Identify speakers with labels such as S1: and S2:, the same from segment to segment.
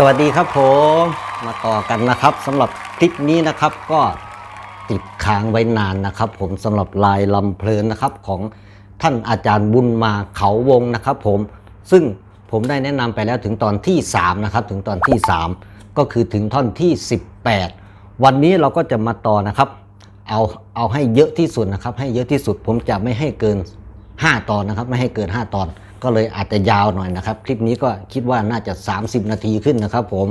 S1: สวัสดีครับผมมาต่อกันนะครับสำหรับคลิปนี้นะครับก็ติดค้างไว้นานนะครับ ผมสำหรับลายลำเพลินนะครับของท่านอาจารย์บุญมาเขาวงนะครับ ผมซึ่งผมได้แนะนำไปแล้วถึงตอนที่ 3 นะครับ ถึงตอนที่ 3 ก็คือถึงท่อนที่ 18 วันนี้เราก็จะมาต่อนะครับเอาเอาให้เยอะที่สุดนะครับ ให้เยอะที่สุดผมจะไม่ให้เกิน 5 ตอนนะครับ ไม่ให้เกิน 5 ตอน ก็เลยอาจจะยาวหน่อยนะครับ คลิปนี้ก็คิดว่าน่าจะ 30 นาทีขึ้นนะครับ ผม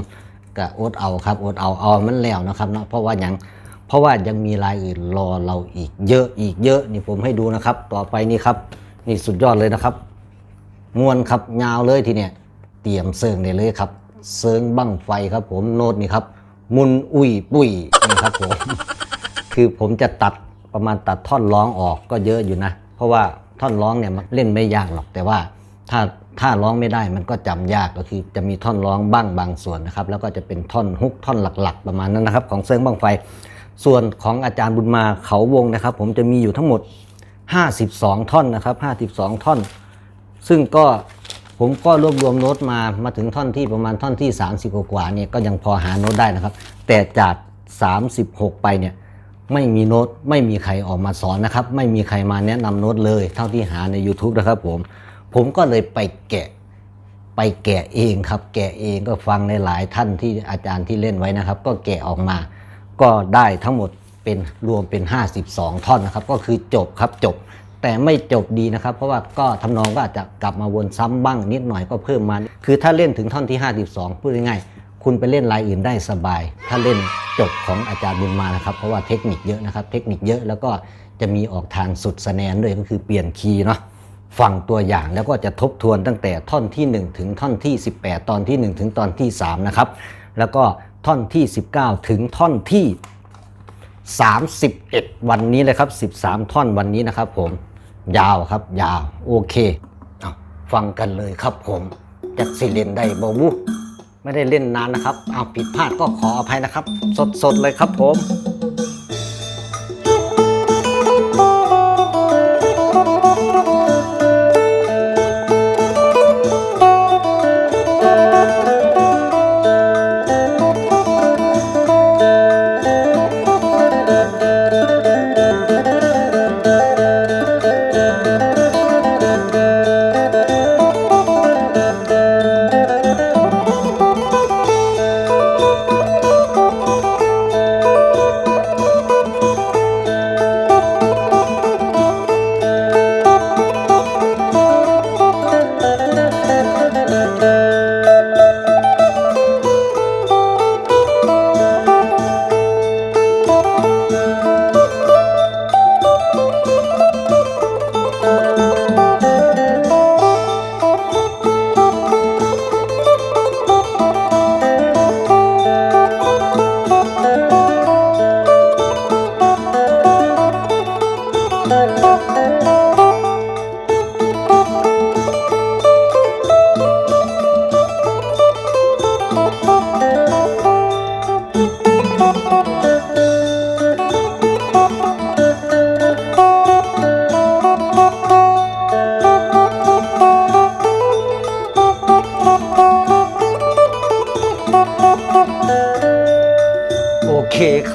S1: ก็อดเอาครับอดเอาเอามันแล้วนะครับเนาะเพราะว่ายังเพราะว่ายังมีรายอื่นรอเราอีกเยอะอีกเยอะนี่ผมให้ดูนะครับ ต่อไปนี่ครับนี่สุดยอดเลยนะครับมวนครับยาวเลยทีเนี้ยเตรียมเซิงได้เลยครับเซิงบั้งไฟครับ ผมโน้ตนี่ครับ มุนอุ้ยปุ้ยนี่ครับผมคือผมจะตัดประมาณตัดท่อนร้องออกก็เยอะอยู่นะ เพราะว่า ท่อนร้องเนี่ยมันเล่นไม่ยากหรอกแต่ว่าถ้าถ้าร้องไม่ได้มันก็จำยากก็คือจะมีท่อนร้องบ้างบางส่วนนะครับ แล้วก็จะเป็นท่อนฮุกท่อนหลัก ๆ ประมาณนั้นนะครับ ของเซิงบั้งไฟ ส่วนของอาจารย์บุญมาเขาวงนะครับ ผมจะมีอยู่ทั้งหมด 52 ท่อนนะครับ 52 ท่อน ซึ่งก็ผมก็รวบรวมโน้ตมามาถึงท่อนที่ประมาณท่อนที่ 30 กว่าเนี่ยก็ยังพอหาโน้ตได้นะครับ แต่จาก 36 ไปเนี่ย ไม่มีโน้ตไม่มีใครออกมาสอนนะครับ ไม่มีใครมาแนะนำโน้ตเลย เท่าที่หาใน YouTube นะครับผม ผมก็เลยไปแกะ ไปแกะเองครับ แกะเองก็ฟังในหลายท่านที่อาจารย์ที่เล่นไว้นะครับ ก็แกะออกมา ก็ได้ทั้งหมดเป็นรวมเป็น 52 ท่อนนะครับ ก็คือจบครับจบ แต่ไม่จบดีนะครับ เพราะว่าก็ทำนองก็อาจจะกลับมาวนซ้ำบ้างนิดหน่อยก็เพิ่มมา คือถ้าเล่นถึงท่อนที่ 52พูดง่ายๆ คุณไปเล่นลายอื่นได้สบาย ถ้าเล่นจบของอาจารย์บุญมานะครับ เพราะว่าเทคนิคเยอะนะครับ เทคนิคเยอะแล้วก็จะมีออกทางสุดสแนนด้วยก็คือเปลี่ยนคีย์เนาะฟังตัวอย่างแล้วก็จะทบทวนตั้งแต่ท่อนที่ 1 ถึงท่อนที่ 18 ตอนที่ 1 ถึงตอนที่ 3 นะครับ แล้วก็ท่อนที่ 19 ถึงท่อนที่ 31 วันนี้เลยครับ 13 ท่อนวันนี้นะครับผมยาวครับยาวโอเคเอฟังกันเลยครับผมจักสิเลนได้บ่บุ ไม่ได้เล่นนานนะครับ เอาผิดพลาดก็ขออภัยนะครับ สดๆเลยครับผม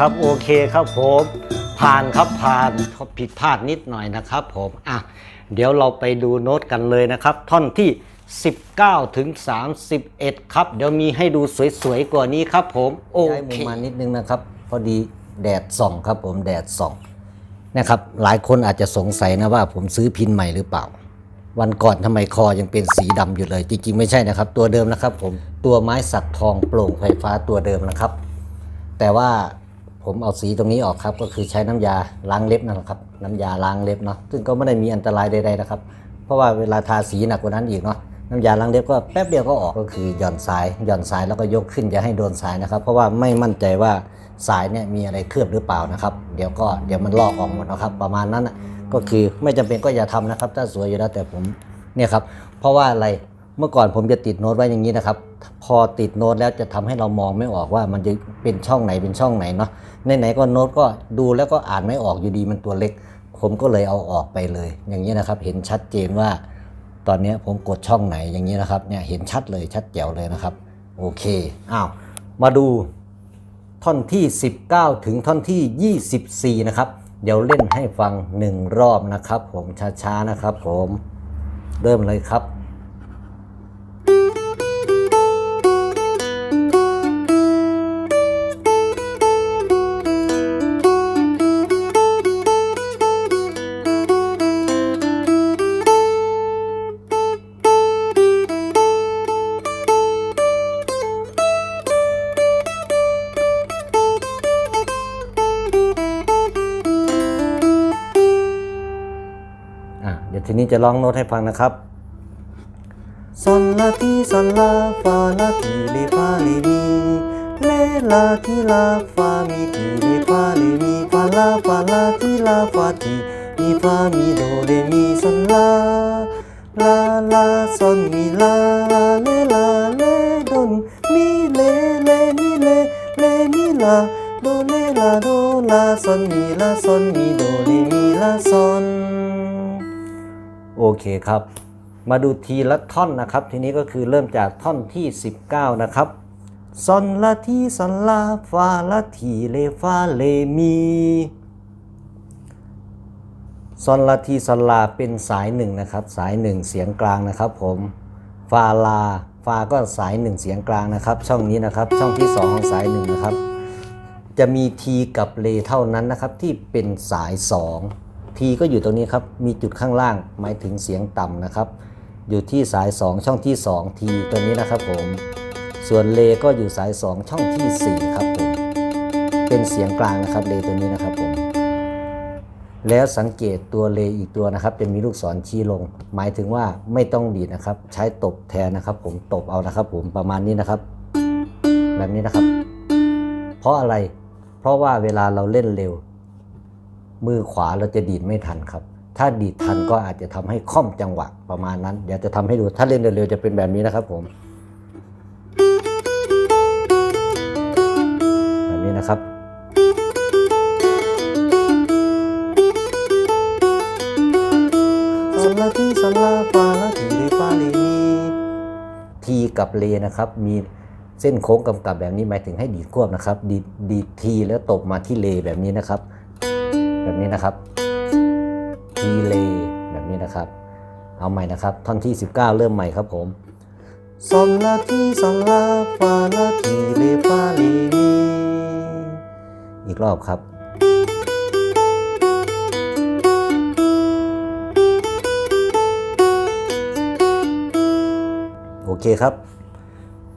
S1: ครับโอเคครับผม ผ่านครับผ่านเขาผิดพลาดนิดหน่อยนะครับผมอะเดี๋ยวเราไปดูโน้ตกันเลยนะครับ ท่อนที่ 19 ถึง 31 ครับ เดี๋ยวมีให้ดูสวยๆกว่านี้ครับผม โอเคมานิดนึงนะครับ พอดีแดดส่องครับผมแดดส่องนะครับ หลายคนอาจจะสงสัยนะว่าผมซื้อพินใหม่หรือเปล่า วันก่อนทำไมคอยังเป็นสีดำอยู่เลย จริงๆไม่ใช่นะครับ ตัวเดิมนะครับผมตัวไม้สักทองโปร่งไฟฟ้าตัวเดิมนะครับ แต่ว่า ผมเอาสีตรงนี้ออกครับ ก็คือใช้น้ำยาล้างเล็บนั่นแหละครับ น้ำยาล้างเล็บเนาะซึ่งก็ไม่ได้มีอันตรายใดๆนะครับ เพราะว่าเวลาทาสีหนักกว่านั้นอีกเนาะน้ำยาล้างเล็บก็แป๊บเดียวก็ออกก็คือหย่อนสายหย่อนสายแล้วก็ยกขึ้นอย่าให้โดนสายนะครับ เพราะว่าไม่มั่นใจว่าสายเนี่ยมีอะไรเคลือบหรือเปล่านะครับ เดี๋ยวก็เดี๋ยวมันลอกออกหมดนะครับประมาณนั้นก็คือไม่จำเป็นก็อย่าทำนะครับ ถ้าสวยอยู่แล้วแต่ผมเนี่ยครับเพราะว่าอะไร เมื่อก่อนผมจะติดโน้ตไว้อย่างนี้นะครับ พอติดโน้ตแล้วจะทำให้เรามองไม่ออกว่ามันจะเป็นช่องไหนเป็นช่องไหนเนาะไหนๆก็โน้ตก็ดูแล้วก็อ่านไม่ออกอยู่ดีมันตัวเล็ก ผมก็เลยเอาออกไปเลย อย่างนี้นะครับ เห็นชัดเจนว่า ตอนนี้ผมกดช่องไหนอย่างนี้นะครับเนี่ยเห็นชัดเลยชัดแจ๋วเลยนะครับโอเคอ้าวมาดูท่อนที่ 19 ถึงท่อนที่ 24 นะครับ เดี๋ยวเล่นให้ฟังหนึ่งรอบนะครับ ผมช้าๆนะครับ ผมเริ่มเลยครับ จะร้องโน้ตให้ฟังนะครับซอนลาทีซอนลาฟาลาทีเลฟาเลมีเลลาทีลาฟามีทีเลฟาเลมีฟาลาฟาลาทีลาฟาทีมีฟามีโดเรมีซอนลาลาลาซอนมีลาเลลาเลดนมีเลเลมีเลเลมีลาโดเลลาโดลาซอนมีลาซอนมีโดเรมีลาซอน โอเคครับ มาดูทีละท่อนนะครับ ทีนี้ก็คือเริ่มจากท่อนที่ 19 นะครับซอนลาทีซอนลาฟาลาทีเลฟาเลมีซอนลาทีซอนลาเป็นสายหนึ่งนะครับ สายหนึ่งเสียงกลางนะครับ ผมฟาลาฟาก็สายหนึ่งเสียงกลางนะครับ ช่องนี้นะครับ ช่องที่สองของสายหนึ่งนะครับ จะมีทีกับเลเท่านั้นนะครับที่เป็นสาย2 ทีก็อยู่ตรงนี้ครับ มีจุดข้างล่างหมายถึงเสียงต่ำนะครับ อยู่ที่สาย 2 ช่องที่2ทีตัวนี้นะครับผม ส่วนเลก็อยู่สาย 2 ช่องที่ 4 ครับผม เป็นเสียงกลางนะครับเลตัวนี้นะครับผม แล้วสังเกตตัวเลอีกตัวนะครับ จะมีลูกศรชี้ลง หมายถึงว่าไม่ต้องดีดนะครับ ใช้ตบแทนนะครับ ผม ตบเอานะครับ ผม ประมาณนี้นะครับ แบบนี้นะครับ เพราะอะไร เพราะว่าเวลาเราเล่นเร็ว มือขวาเราจะดีดไม่ทันครับ ถ้าดีดทันก็อาจจะทำให้ค่อมจังหวะประมาณนั้น เดี๋ยวจะทำให้ดูถ้าเล่นเร็วๆจะเป็นแบบนี้นะครับผมแบบนี้นะครับซอนลาทีซอนลาฟาลาทีเรฟาเลมีทีกับเลนะครับมีเส้นโค้งกำกับแบบนี้หมายถึงให้ดีดควบนะครับ ดีดดีดทีแล้วตบมาที่เลแบบนี้นะครับ แบบนี้นะครับทีเลแบบนี้นะครับ เอาใหม่นะครับ ท่อนที่ 19 เริ่มใหม่ครับผมซอนลาทีซอนลาฟาลาทีเลฟาเลมีอีกรอบครับโอเคครับ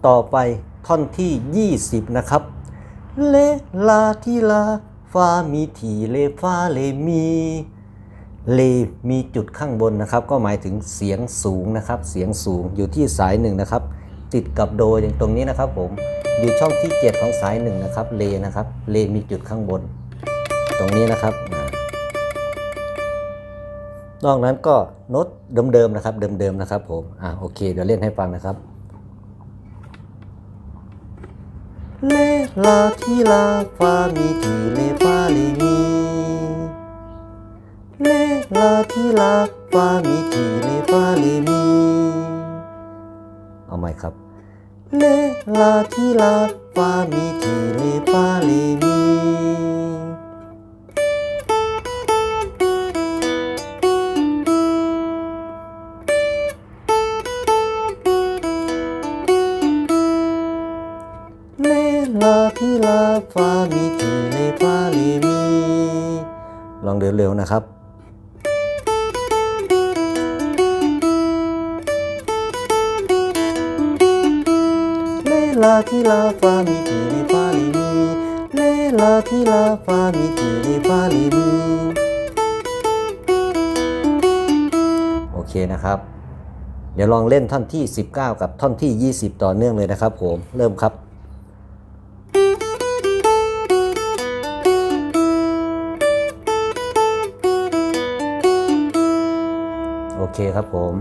S1: ต่อไปท่อนที่ 20 นะครับ เลลาทีลา ฟามีทีเลฟาเลมีเลมีจุดข้างบนนะครับ ก็หมายถึงเสียงสูงนะครับ เสียงสูงอยู่ที่สายหนึ่งนะครับ ติดกับโดอย่างตรงนี้นะครับผมอยู่ช่องที่ 7 ของสายหนึ่งนะครับเลนะครับเลมีจุดข้างบน ตรงนี้นะครับอ่านอกนั้นก็โน้ตเดิมๆนะครับ เดิมๆนะครับผมอ่าโอเคเดี๋ยวเล่นให้ฟังนะครับ เลลาทีลาฟามีทีเลฟาเลมีเลลาทีลาฟามีทีเลฟาเลมีเอาใหม่ครับเลลาทีลาฟามีทีเลฟาเลมี ฟามีทีเลฟาเลมีลองเร็วๆนะครับเลลาทีลาฟามีทีเลฟาเลมีเลลาทีลาฟามีทีเลฟาเลมีโอเคนะครับ เดี๋ยวลองเล่นท่อนที่ 19 กับท่อนที่ 20 ต่อเนื่องเลยนะครับผม เริ่มครับ เคครับผม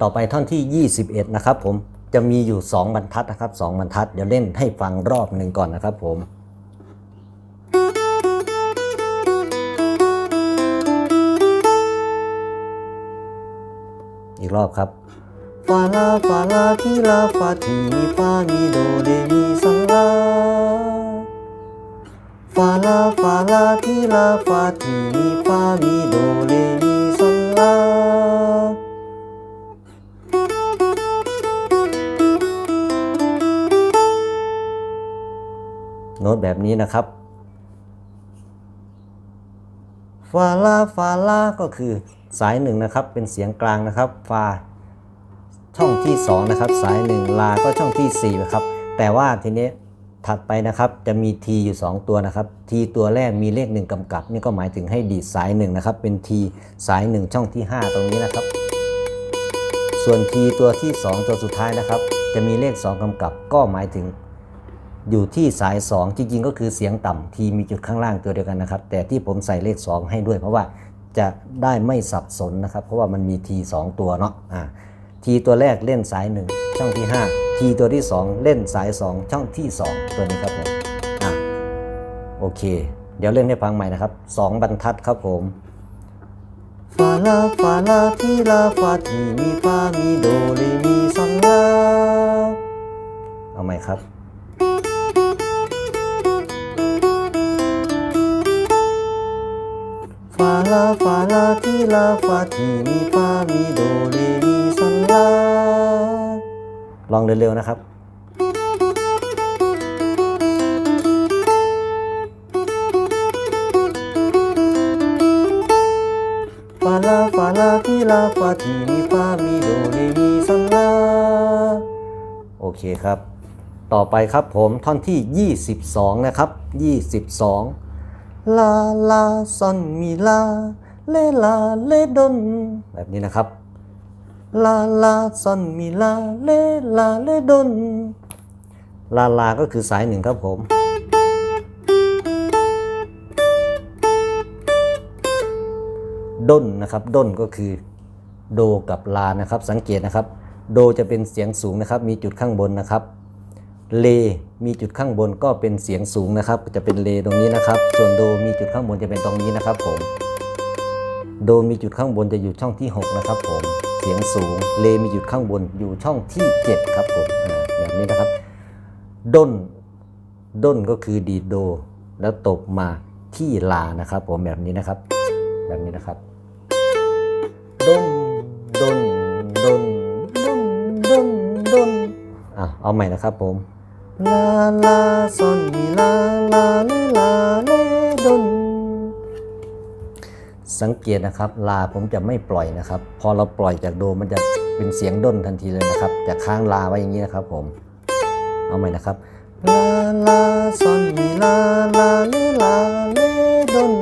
S1: ต่อไปท่อนที่ 21 นะครับผมจะมีอยู่ 2 บรรทัดนะครับ 2 บรรทัด เดี๋ยวเล่นให้ฟังรอบหนึ่งก่อนนะครับผมอีกรอบครับฟาลาฟาลาทีลาฟาทีมีฟามีโดเรมีซาลาฟาลาฟาลาทีลาฟาทีมีฟามีโดเรมีซาล โน้ตแบบนี้นะครับฟาลาฟาลาก็คือสายหนึ่งนะครับ เป็นเสียงกลางนะครับฟาช่องที่ 2 นะครับ สาย 1 ลาก็ช่องที่4นะครับ แต่ว่าทีนี้ ถัดไปนะครับจะมี T อยู่ 2 ตัวนะครับ T ตัวแรกมีเลข 1กำกับ นี่ก็หมายถึงให้ดีดสาย1นะครับเป็น T สาย 1 ช่องที่ 5 ตรงนี้นะครับ ส่วน T ตัวที่ 2 ตัวสุดท้ายนะครับ จะมีเลข 2กำกับ ก็หมายถึงอยู่ที่สาย 2 จริงๆ ก็คือเสียงต่ำทีมีจุดข้างล่างตัวเดียวกันนะครับ แต่ที่ผมใส่เลข 2 ให้ด้วย เพราะว่าจะได้ไม่สับสนนะครับ เพราะว่ามันมีที2ตัวเนาะอ่าทีตัวแรกเล่นสาย 1 ช่องที่ 5 ทีตัวที่ 2 เล่นสาย 2 ช่องที่ 2 ตัวนี้ครับผมอะโอเค เดี๋ยวเล่นให้ฟังใหม่นะครับ 2 บรรทัดครับผมฟาลาฟาลาทีลาฟาทีมีฟามีโดเรมีซอนลาเอาใหม่ครับฟาลาฟาลาทีลาฟาทีมีฟามีโดเรมีซอนลา ลองเร็วๆนะครับฟาลาฟาลาทีลาฟาทีมีฟามีโดเรมีซอนลาโอเคครับ ต่อไปครับผมท่อนที่ 22 นะครับ 22 ลาลาซอนมีลาเลลาเลดนแบบนี้นะครับ ลาลาซอนมีลาเลลาเลดนลาลาก็คือสายหนึ่งครับผม ด้นนะครับ ด้นก็คือโดกับลานะครับ สังเกตนะครับ โดจะเป็นเสียงสูงนะครับ มีจุดข้างบนนะครับ เลมีจุดข้างบนก็เป็นเสียงสูงนะครับ จะเป็นเลตรงนี้นะครับ ส่วนโดมีจุดข้างบนจะเป็นตรงนี้นะครับผม โดมีจุดข้างบนจะอยู่ช่องที่ 6 นะครับผมเสียงสูง เลมีจุดข้างบนอยู่ช่องที่ 7 ครับผมอ่าแบบนี้นะครับ ด้น ด้นก็คือดีดโด แล้วตบมาที่ลานะครับ ผมแบบนี้นะครับ แบบนี้นะครับ ด้น ด้น ด้น ด้น ด้น ด้นอะเอาใหม่นะครับผมลาลาซอนมีลาลาเลลาเลด้น สังเกตนะครับลาผมจะไม่ปล่อยนะครับ พอเราปล่อยจากโดมันจะเป็นเสียงด้นทันทีเลยนะครับ จะค้างลาไว้อย่างนี้นะครับผมเอาใหม่นะครับลาลาซอนมีลาลาเลลาเลดน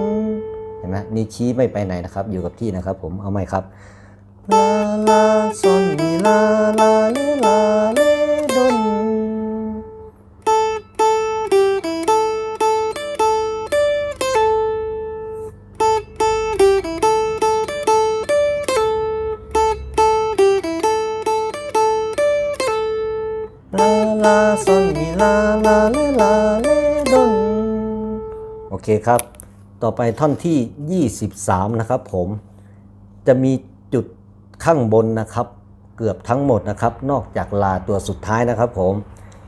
S1: เห็นไหมนี่ชี้ไม่ไปไหนนะครับ อยู่กับที่นะครับ ผมเอาใหม่ครับลาลาซอนมีลาลาเลลา ลาเลลาเลดนโอเคครับ ต่อไปท่อนที่ 23 นะครับผมจะมีจุดข้างบนนะครับ เกือบทั้งหมดนะครับ นอกจากลาตัวสุดท้ายนะครับผม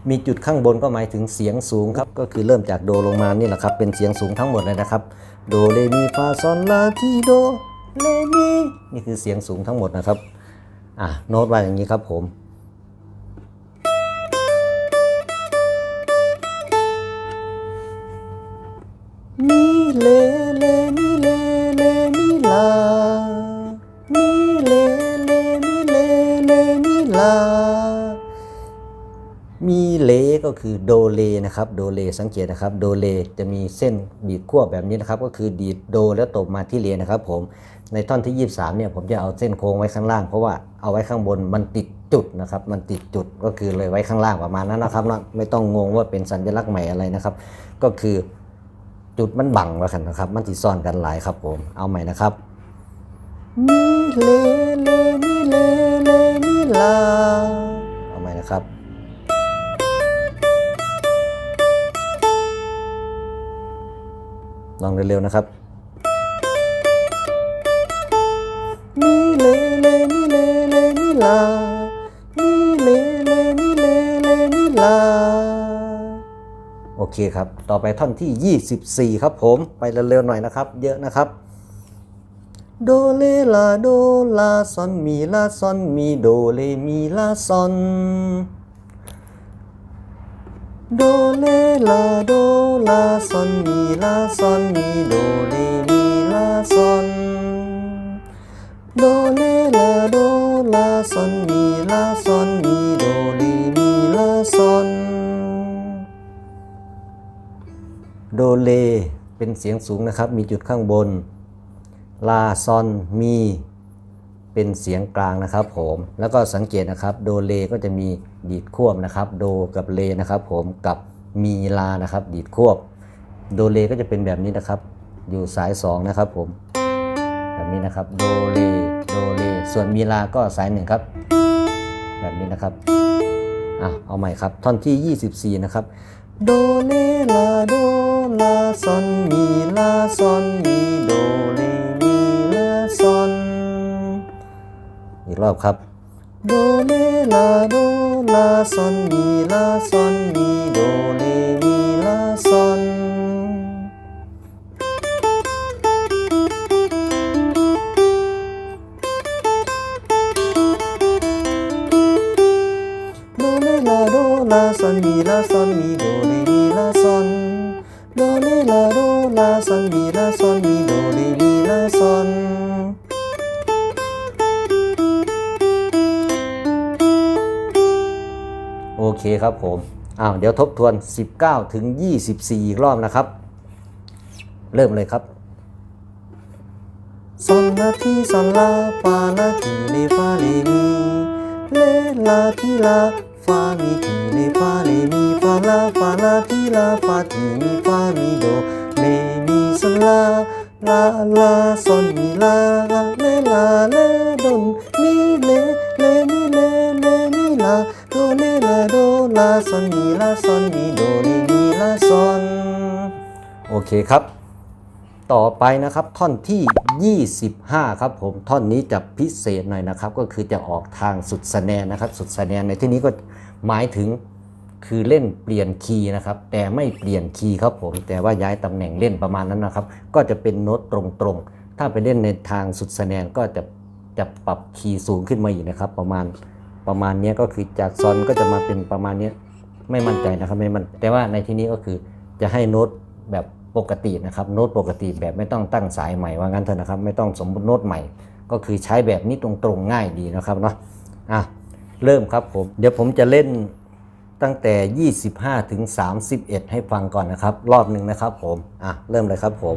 S1: มีจุดข้างบนก็หมายถึงเสียงสูงครับก็คือเริ่มจากโดลงมานี่แหละครับ เป็นเสียงสูงทั้งหมดเลยนะครับ โดเรมีฟาซอนลาทีโดเลมีนี่คือเสียงสูงทั้งหมดนะครับอะโน้ตว่าอย่างนี้ครับผม มีเลเลมีเลเลมีลามีเลเลมีเลเลมีลา มีเลก็คือโดเลนะครับโดเลสังเกตนะครับโดเลจะมีเส้นบีดขั้วแบบนี้นะครับ ก็คือดีดโดแล้วตบมาที่เลนะครับ ผมในท่อนที่ 23เนี่ยผมจะเอาเส้นโค้งไว้ข้างล่าง เพราะว่าเอาไว้ข้างบนมันติดจุดนะครับ มันติดจุดก็คือเลยไว้ข้างล่างประมาณนั้นนะครับ ไม่ต้องงงว่าเป็นสัญลักษณ์ใหม่อะไรนะครับ ก็คือ จุดมันบังไว้กันนะครับ มันติซ่อนกันหลายครับผม เอาใหม่นะครับมีเลเลมีเลเลมีลาเอาใหม่นะครับ ลองเร็วๆนะครับมีเลเลมีเลเลมีลา อเคครับ ต่อไปท่อนที่ 24 ครับผมไปเร็วๆหน่อยนะครับ เยอะนะครับ โดเลลาโดลาซอนมีลาซอนมีโดเลมีลาซอนโดเลลาโดลาซอนมีลาซอนมีโดเลมีลาซอนโดเลลาโดลาซอนมีลาซอนมีโดเลมีลาซอน โดเลเป็นเสียงสูงนะครับ มีจุดข้างบน ลาซอนมีเป็นเสียงกลางนะครับผม แล้วก็สังเกตนะครับ โดเลก็จะมีดีดควบนะครับ โดกับเลนะครับผม กับมีลานะครับ ดีดควบ โดเลก็จะเป็นแบบนี้นะครับ อยู่สายสองนะครับผม แบบนี้นะครับ โดเล โดเล ส่วนมีลาก็สายหนึ่งครับ แบบนี้นะครับ อะ เอาใหม่ครับ ท่อนที่ 24 นะครับ โดเลลาโด ลาซอนมีลาซอนมีโดเลมีลาซอนอีกรอบครับโดเลลาโดลาซอนมีลาซอนมีโดเลมีลาซอนโดเลลาโดลาซอนมีลาซอนมีโด ลาโดลาซอนมีลาซอนมีโดเลมีลาซอนโอเคครับผมอ้าวเดี๋ยวทบทวน 19 ถึง 24 อีกรอบนะครับ เริ่มเลยครับซอนลาทีซอนลาฟาลาทีเลฟาเลมีเลลาทีลา ฟามีทีเลฟาเลมีฟาลาฟาลาทีลาฟาทีมีฟามีโดเลมีซอนลาลาลาซอนมีลาเลลาเลดนมีเลเลมีเลเลมีลาโดเลลาโดลาซอนมีลาซอนมีโดเลมีลาซอนโอเคครับต่อไปนะครับท่อนที่ 25 ครับผมท่อนนี้จะพิเศษหน่อยนะครับ ก็คือจะออกทางสุดสแนนนะครับ สุดสแนนในที่นี้ก็ หมายถึงคือเล่นเปลี่ยนคีย์นะครับ แต่ไม่เปลี่ยนคีย์ครับผม แต่ว่าย้ายตำแหน่งเล่นประมาณนั้นนะครับ ก็จะเป็นโน้ตตรงๆ ถ้าไปเล่นในทางสุดสะแนนก็จะจะปรับคีย์สูงขึ้นมาอีกนะครับ ประมาณประมาณนี้ก็คือจากซอนก็จะมาเป็นประมาณนี้ไม่มั่นใจนะครับไม่มั่นแต่ว่าในที่นี้ก็คือจะให้โน้ตแบบปกตินะครับโน้ตปกติแบบไม่ต้องตั้งสายใหม่ว่างั้นเถอะนะครับ ไม่ต้องสมมติโน้ตใหม่ ก็คือใช้แบบนี้ตรงๆง่ายดีนะครับเนาะอะ เริ่มครับผม เดี๋ยวผมจะเล่นตั้งแต่ 25 ถึง 31 ให้ฟังก่อนนะครับ รอบหนึ่งนะครับผม อะ เริ่มเลยครับผม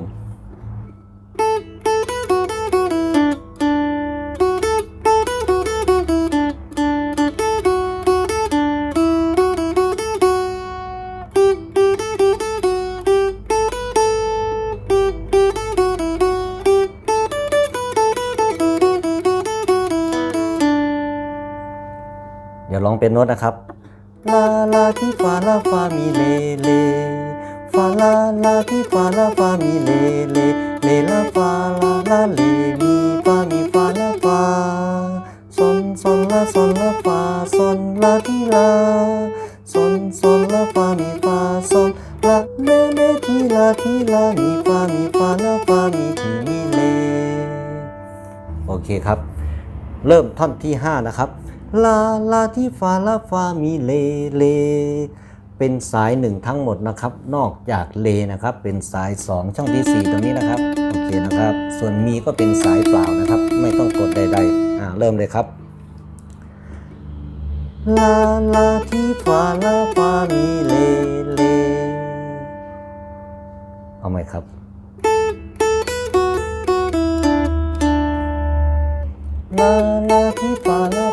S1: เดี๋ยวลองเป็นโน้ตนะครับลาลาที่ฟาลาฟามีเลเลฟาลาลาที่ฟาลาฟามีเลเลเลลาฟาลาลาเลมีฟามีฟาลาฟาซอนซอนลาซอนลาฟาซอนลาที่ลาซอนซอนลาฟามีฟาซอนลาเลเลที่ลาที่ลามีฟามีฟาลาฟามีที่มีเลโอเคครับ เริ่มท่อนที่ 5 นะครับ ลาลาที่ฟาลาฟามีเลเล เป็นสายหนึ่งทั้งหมดนะครับ นอกจากเลนะครับ เป็นสาย 2 ช่องที่ 4 ตรงนี้นะครับโอเคนะครับ ส่วนมีก็เป็นสายเปล่านะครับ ไม่ต้องกดใดๆอ่าเริ่มเลยครับลาลาที่ฟาลาฟามีเลเลเอาไหมครับลาลาที่ฟาลา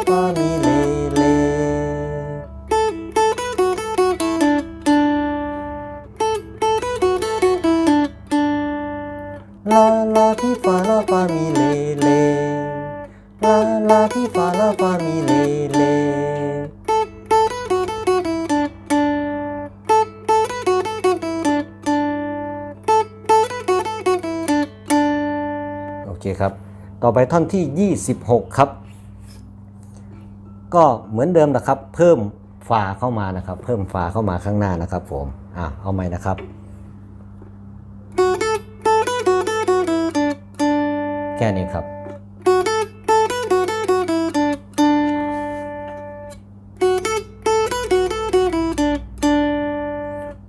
S1: ลาลาที่ฟาลาฟามีเลเลลาลาที่ฟาลาฟามีเลเลโอเคครับ ต่อไปท่อนที่ 26 ครับ ก็เหมือนเดิมนะครับ เพิ่มฟาเข้ามานะครับ เพิ่มฟาเข้ามาข้างหน้านะครับผม อะ เอาใหม่นะครับ แค่นี้ครับ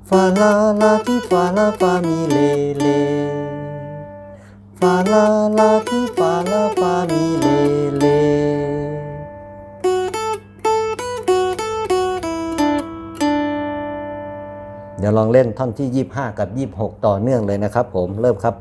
S1: ฟาลาลาที่ฟาลาฟามีเลเล ฟาลาลาที่ฟาลาฟามีเลเลเดี๋ยวลองเล่นท่อนที่ 25 กับ 26 ต่อเนื่องเลยนะครับผม เริ่มครับ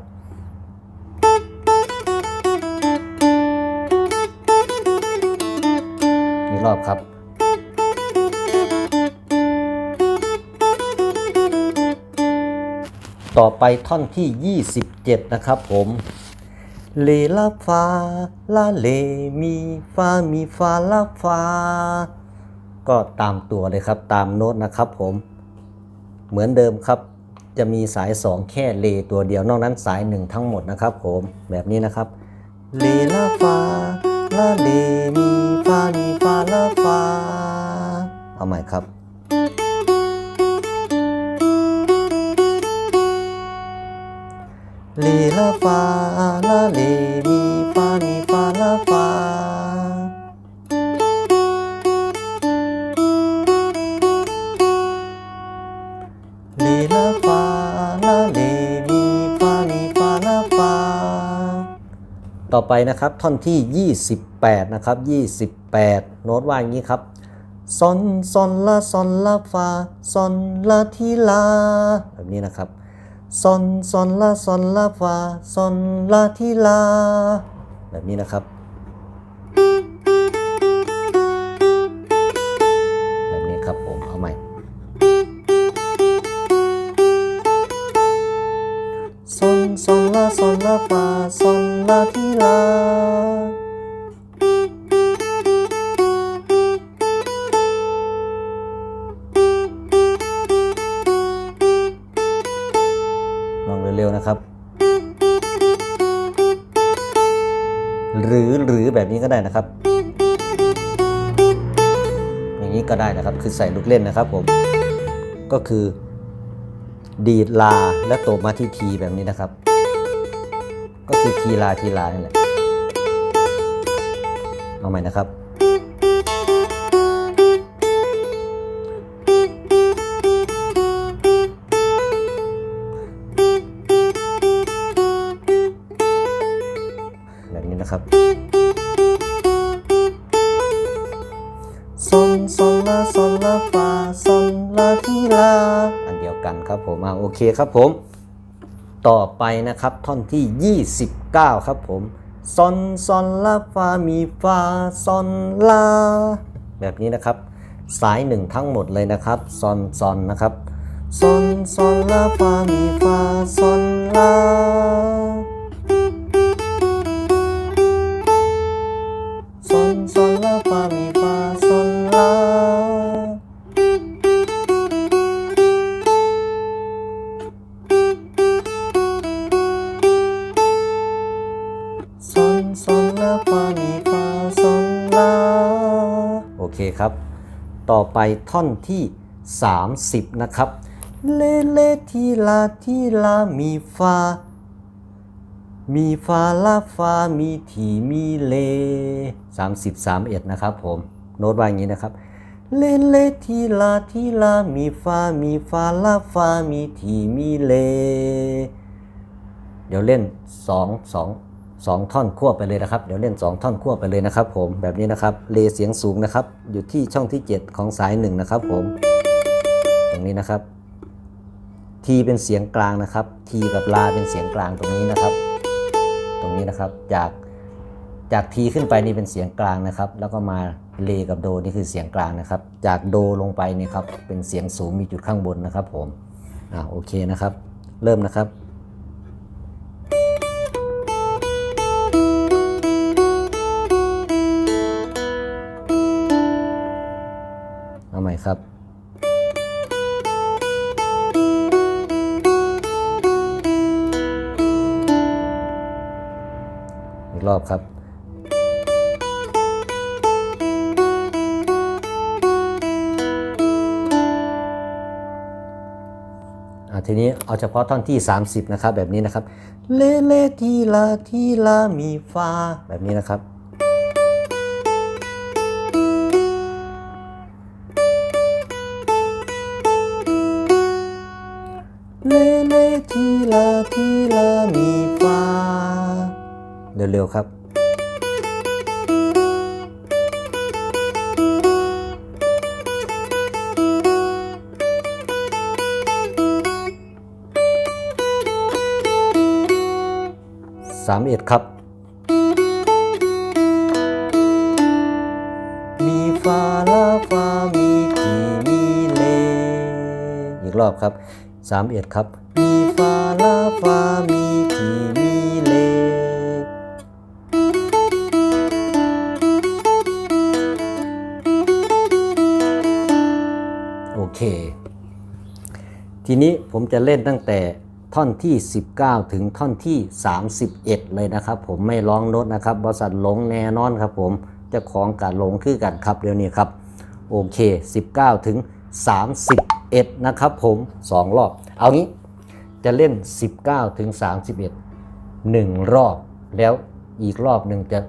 S1: ต่อไปท่อนที่ 27 นะครับผมเลลาฟาลาเลมีฟามีฟาลาฟา ก็ตามตัวเลยครับตามโน้ตนะครับผม เหมือนเดิมครับจะมีสาย 2 แค่เลตัวเดียวนอกนั้นสาย 1 ทั้งหมดนะครับผมแบบนี้นะครับเลลาฟาลาเลมีฟามีฟาลาฟาเอาใหม่ครับ ลลาฟาลาเลมีฟามีฟาลาฟาเลลาฟาลาเลมีฟามีฟาลาฟาต่อไปนะครับท่อนที่ 28 นะครับ 28 โน้ตว่าอย่างนี้ครับซอนซอนลาซอนลาฟาซอนลาทีลาแบบนี้นะครับ ซอนซอนลาซอนลาฟาซอนลาทีลา แบบนี้นะครับแบบ เร็วๆนะครับ หรือหรือแบบนี้ก็ได้นะครับ อย่างนี้ก็ได้นะครับ คือใส่ลูกเล่นนะครับผม ก็คือ ดีดลาและตบมาที่ทีแบบนี้นะครับ ก็คือทีลาทีลานี่แหละ เอาใหม่นะครับแบบ เคครับผม ต่อไปนะครับท่อนที่ 29 ครับผมซอนซอนลาฟามีฟาซอนลาแบบนี้นะครับ สายหนึ่งทั้งหมดเลยนะครับซอนซอนนะครับซอนซอนลาฟามีฟาซอนลา ต่อไปท่อนที่ 30 นะครับเลเลทีลาทีลามีฟา มีฟาลาฟา มีทีมีเล30 31นะครับผมโน้ตว่าอย่างนี้นะครับเลเลทีลาทีลามีฟา มีฟาลาฟา มีทีมีเล เดี๋ยวเล่น2 2 2 ท่อนควไปเลยนะครับ เดี๋ยวเล่น 2 ท่อนควไปเลยนะครับผมแบบนี้นะครับเลเสียงสูงนะครับ อยู่ที่ช่องที่ 7 ของสาย 1 นะครับผม ตรงนี้นะครับทีเป็นเสียงกลางนะครับทีกับลาเป็นเสียงกลางตรงนี้นะครับ ตรงนี้นะครับจากจากทีขึ้นไปนี่เป็นเสียงกลางนะครับ แล้วก็มาเลกับโดนี่คือเสียงกลางนะครับ จากโดลงไปนี่ครับเป็นเสียงสูงมีจุดข้างบนนะครับผมอ่าโอเคนะครับ เริ่มนะครับ ครับ อีกรอบครับ ทีนี้เอาเฉพาะท่อนที่ 30 นะครับ แบบนี้นะครับ เลเลทีลาทีลามีฟาแบบนี้นะครับ วครับ สามเอ็ดครับ มีฟ้าลาฟ้ามีทีมีเล อีกรอบครับสามเอ็ดครับ มีฟ้าลาฟ้ามี ผมจะเล่นตั้งแต่ท่อนที่ 19 ถึงท่อนที่ 31 เลยนะครับผมไม่ร้องโน้ตนะครับบริษัทหลงแน่นอนครับผมจะของการหลงคือกันครับเดี๋ยวนี้ครับโอเค 19 ถึง 31 นะครับผม2รอบเอางี้จะเล่น 19 ถึง 31 1 รอบ แล้วอีกรอบหนึ่งจะ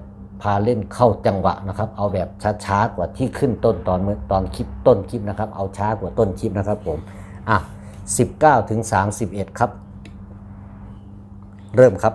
S1: พาเล่นเข้าจังหวะนะครับ เอาแบบช้าๆกว่าที่ขึ้นต้นตอนเมื่อตอนคลิปต้นคลิปนะครับ เอาช้ากว่าต้นคลิปนะครับผมอะ 19ถึง31 ครับ เริ่มครับ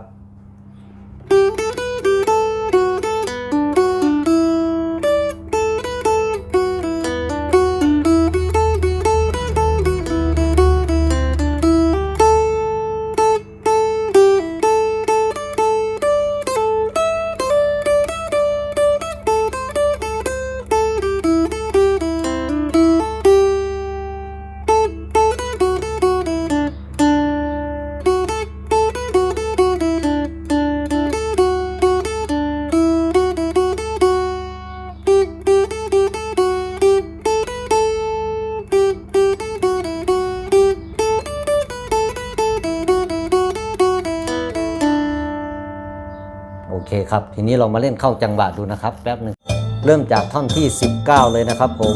S1: ครับ ทีนี้เรามาเล่นเข้าจังหวะดูนะครับแป๊บหนึ่งเริ่มจากท่อนที่ 19 เลยนะครับผม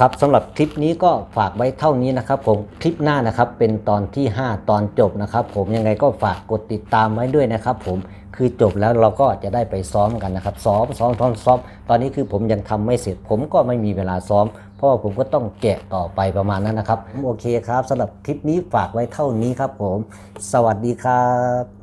S1: ครับสำหรับคลิปนี้ก็ฝากไว้เท่านี้นะครับ ผมคลิปหน้านะครับเป็นตอนที่ 5 ตอนจบนะครับ ผมยังไงก็ฝากกดติดตามไว้ด้วยนะครับ ผมคือจบแล้วเราก็จะได้ไปซ้อมกันนะครับ ซ้อมซ้อมซ้อมซ้อมตอนนี้คือผมยังทำไม่เสร็จ ผมก็ไม่มีเวลาซ้อม เพราะว่าผมก็ต้องแกะต่อไปประมาณนั้นนะครับโอเคครับสำหรับคลิปนี้ฝากไว้เท่านี้ครับ ผม สวัสดีครับ